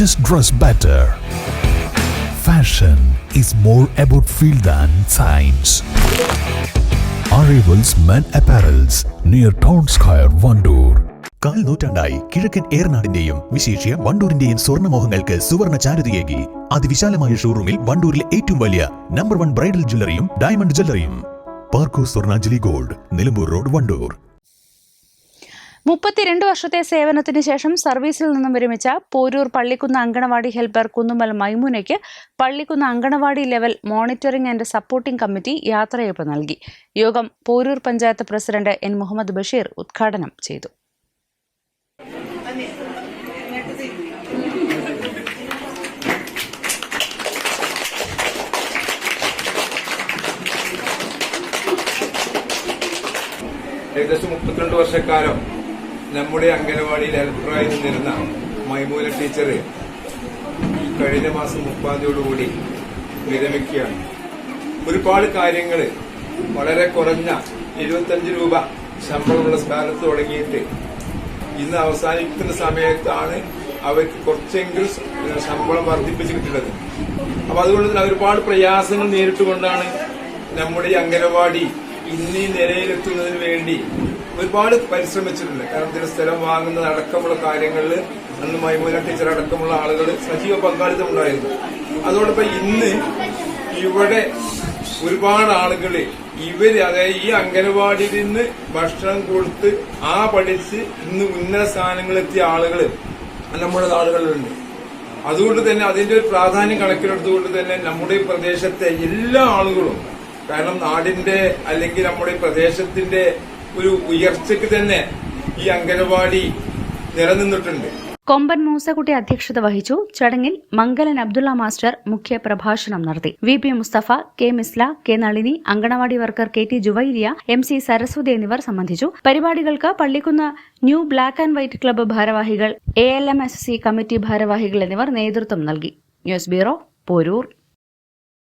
just dress better. Fashion is more about feel than science. Arrivals Men Apparels near Town Square, Vandoor. കാൽ നൂറ്റാണ്ടായി കിഴക്കൻ ഏറനാടിന്റെയും വിശേഷ്യ വണ്ടൂരിന്റെയും സ്വർണമോഹങ്ങൾക്ക് സുവർണ ചാരുതയേകി അതിവിശാലമായ ഷോറൂമിൽ വണ്ടൂരിലെ ഏറ്റവും വലിയ നമ്പർ വൺ ബ്രൈഡൽ ജ്വല്ലറിയും ഡയമണ്ട് ജ്വല്ലറിയും പാർക്കോ സ്വർണാഞ്ജലി ഗോൾഡ് നിലമ്പൂർ റോഡ് വണ്ടൂർ മുപ്പത്തിരണ്ട് വർഷത്തെ സേവനത്തിന് ശേഷം സർവീസിൽ നിന്നും വിരമിച്ച Poroor Pallikkunnu anganwadi helper Kunnummal മൈമൂനയ്ക്ക് Pallikkunnu anganwadi level monitoring and supporting committee യാത്രയയപ്പ് നൽകി. യോഗം പോരൂർ പഞ്ചായത്ത് പ്രസിഡന്റ് എൻ മുഹമ്മദ് ബഷീർ ഉദ്ഘാടനം ചെയ്തു. ഏകദേശം മുപ്പത്തിരണ്ട് വർഷക്കാലം നമ്മുടെ അംഗനവാടിയിൽ ഹെൽപ്പറായി നിന്നിരുന്ന മൈമൂല ടീച്ചർ കഴിഞ്ഞ മാസം മുപ്പാതിയോടുകൂടി വിരമിക്കുകയാണ്. ഒരുപാട് കാര്യങ്ങൾ വളരെ കുറഞ്ഞ എഴുപത്തഞ്ച് രൂപ ശമ്പളമുള്ള സ്ഥാനത്ത് തുടങ്ങിയിട്ട് ഇന്ന് അവസാനിക്കുന്ന സമയത്താണ് അവർക്ക് കുറച്ചെങ്കിലും ശമ്പളം വർദ്ധിപ്പിച്ച് കിട്ടുന്നത്. അപ്പൊ അതുകൊണ്ട് തന്നെ ഒരുപാട് പ്രയാസങ്ങൾ നേരിട്ടുകൊണ്ടാണ് നമ്മുടെ അംഗനവാടി ഇന്നീ നിലയിലെത്തുന്നതിന് വേണ്ടി ഒരുപാട് പരിശ്രമിച്ചിട്ടുണ്ട്. കാരണം ഇതിന് സ്ഥലം വാങ്ങുന്നത് അടക്കമുള്ള കാര്യങ്ങളിൽ അന്ന് മൈമൂല ടീച്ചർ അടക്കമുള്ള ആളുകൾ സജീവ പങ്കാളിത്തം ഉണ്ടായിരുന്നു. അതോടൊപ്പം ഇന്ന് ഇവിടെ ഒരുപാട് ആളുകൾ ഇവർ അതായത് ഈ അംഗനവാടിയിൽ നിന്ന് ഭക്ഷണം കൊടുത്ത് ആ പഠിച്ച് ഇന്ന് ഉന്നത സ്ഥാനങ്ങളിലെത്തിയ ആളുകൾ നമ്മുടെ ആളുകളുണ്ട് അതുകൊണ്ട് തന്നെ അതിന്റെ ഒരു പ്രാധാന്യം കണക്കിലെടുത്തുകൊണ്ട് തന്നെ നമ്മുടെ ഈ പ്രദേശത്തെ എല്ലാ ആളുകളും കാരണം നാടിന്റെ അല്ലെങ്കിൽ നമ്മുടെ പ്രദേശത്തിന്റെ ഒരു ഉയർച്ചയ്ക്ക് തന്നെ ഈ അംഗനവാടി നിലനിന്നിട്ടുണ്ട്. കൊമ്പൻ മൂസക്കുട്ടി അധ്യക്ഷത വഹിച്ചു. ചടങ്ങിൽ മംഗലൻ അബ്ദുള്ള മാസ്റ്റർ മുഖ്യ പ്രഭാഷണം നടത്തി. V P Musthafa K Misla K Nalini anganwadi worker K T Juvairiya M C Saraswathi എന്നിവർ സംബന്ധിച്ചു. പരിപാടികൾക്ക് Pallikkunnu new black and white club ഭാരവാഹികൾ A L M S C committee ഭാരവാഹികൾ എന്നിവർ നേതൃത്വം നൽകി. News bureau Porur.